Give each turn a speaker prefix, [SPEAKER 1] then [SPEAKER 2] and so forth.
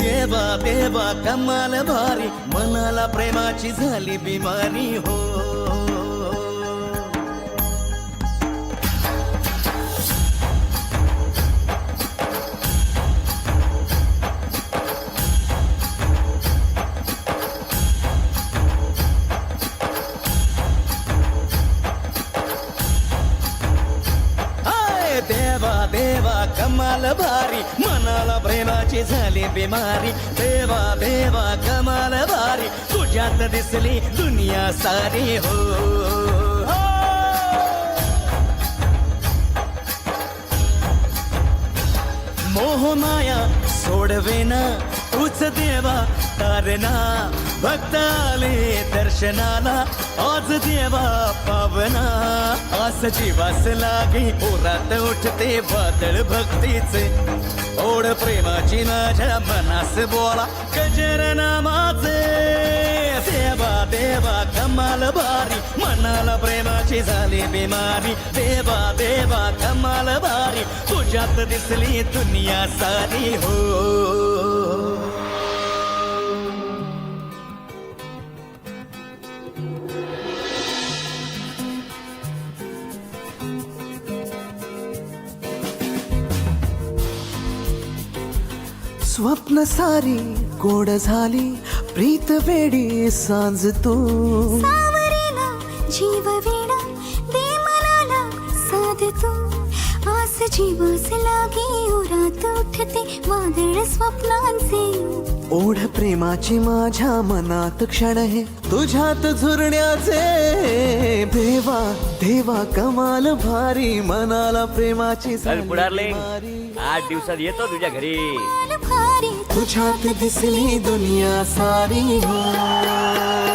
[SPEAKER 1] देवा देवा कमाल भारी मनाला प्रेमाची झाली बिमारी हो. कमाल भारी मनाला प्रेमाची झाली बिमारी देवा देवा कमाल भारी तुझ्यात दिसली दुनिया सारी हो हो. मोहमाया सोडवेना तूच देवा तारणा भक्त आले दर्शनाला आज देवा पावना. आस जीवास लागे ओरात उठते वादळ भक्तीचे. ओढ प्रेमाची माझ्या मनास बोला गजर नामाचे देवा देवा कमाल भारी मनाला प्रेमाची झाली बिमारी. देवा तुझ्यात दिसली दुनिया सारी हो. स्वप्न सारी गोड झाली प्रीत वेडी सांज तू
[SPEAKER 2] जीव वेडा वादळ स्वप्नांचे.
[SPEAKER 1] ओढ प्रेमाची माझ्या मनात क्षण आहे. तुझ्यात झुरण्याचे. देवा देवा कमाल भारी मनाला प्रेमाची
[SPEAKER 3] चल पुढारले. आठ दिवसात येतो तुझ्या घरी.
[SPEAKER 2] भारी
[SPEAKER 1] तुझ्यात दिसली दुनिया सारी हो
[SPEAKER 2] हे.